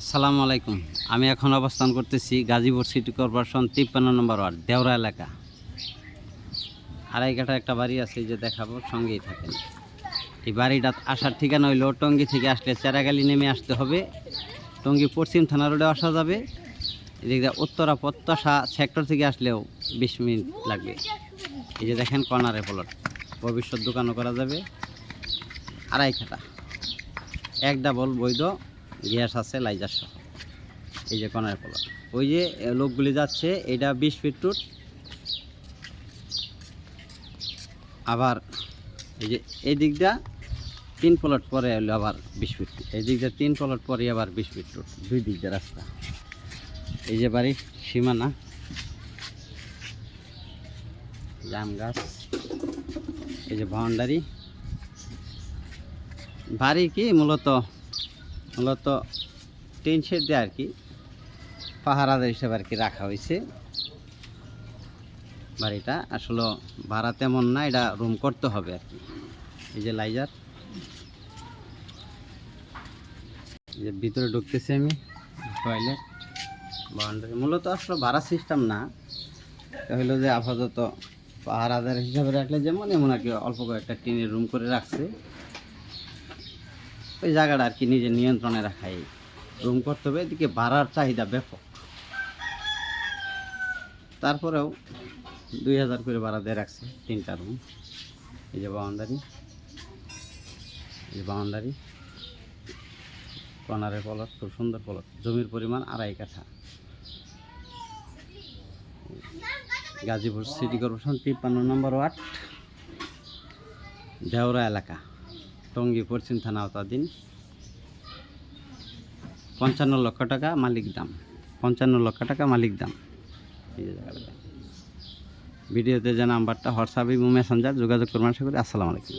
আসসালামু আলাইকুম। আমি এখন অবস্থান করতেছি গাজীপুর সিটি কর্পোরেশন তিপ্পান্ন নম্বর ওয়ার্ড, দেওরা এলাকা। আড়াই কাঠা একটা বাড়ি আছে যে দেখাবো, সঙ্গেই থাকেন। এই বাড়িটা আসার ঠিকানা হইল টঙ্গি থেকে আসলে চেরাগালি নেমে আসতে হবে। টঙ্গি পশ্চিম থানা রোডে আসা যাবে। এদিক উত্তরা প্রত্যাশা সেক্টর থেকে আসলেও বিশ মিনিট লাগবে। এই যে দেখেন কর্নারে প্লট, ভবিষ্যৎ দোকানও করা যাবে। আড়াই কাঠা এক ডাবল বৈধ। গ্যাস আছে, লাইজার সহ। এই যে কনার প্লট ওই যে লোকগুলি যাচ্ছে, এটা বিশ ফিট টুট। আবার এই যে, এই দিকটা তিন প্লট পরে হলো আবার বিশ ফিট এই দিকটা তিন প্লট পরে আবার বিশ ফিট টুট। দুই দিক দিয়ে রাস্তা। এই যে বাড়ির সীমানা। জাম গাছ। এই যে বাউন্ডারি। বাড়ি কি মূলত মূলত টিন শেড দিয়ে আর কি পাহারাদার হিসেবে আর কি রাখা হয়েছে বাড়িটা। আসলে ভাড়া তেমন না, এটা রুম করতে হবে আর কি। এই যে লাইজার যে ভিতরে ঢুকতেছি আমি টয়লেট বাউন্ডারি। মূলত আসলে ভাড়া সিস্টেম না। হইল যে আপাতত পাহারাদার হিসাবে রাখলে যেমন, এমন আর কি অল্প কয়েকটা টিনের রুম করে রাখছে। ওই জায়গাটা আর কি নিজের নিয়ন্ত্রণে রাখাই। রুম করতে হবে এদিকে ভাড়ার চাহিদা ব্যাপক। তারপরেও দুই হাজার করে ভাড়া দিয়ে রাখছে তিনটা রুম এই যে বাউন্ডারি। এই বাউন্ডারি। কর্নারের পলট খুব সুন্দর পলট জমির পরিমাণ আড়াই কাঠা। গাজীপুর সিটি কর্পোরেশন তিপ্পান্ন নম্বর ওয়ার্ড, দেওরা এলাকা। টঙ্গী পশ্চিম থানা আওতাধীন। পঞ্চান্ন লক্ষ টাকা মালিক দাম। পঞ্চান্ন লক্ষ টাকা মালিক দাম। ভিডিওতে যে নাম্বারটা, হোয়াটসঅ্যাপ এবং মেসেঞ্জার যোগাযোগ করবেন আশা করি। আসসালামু আলাইকুম।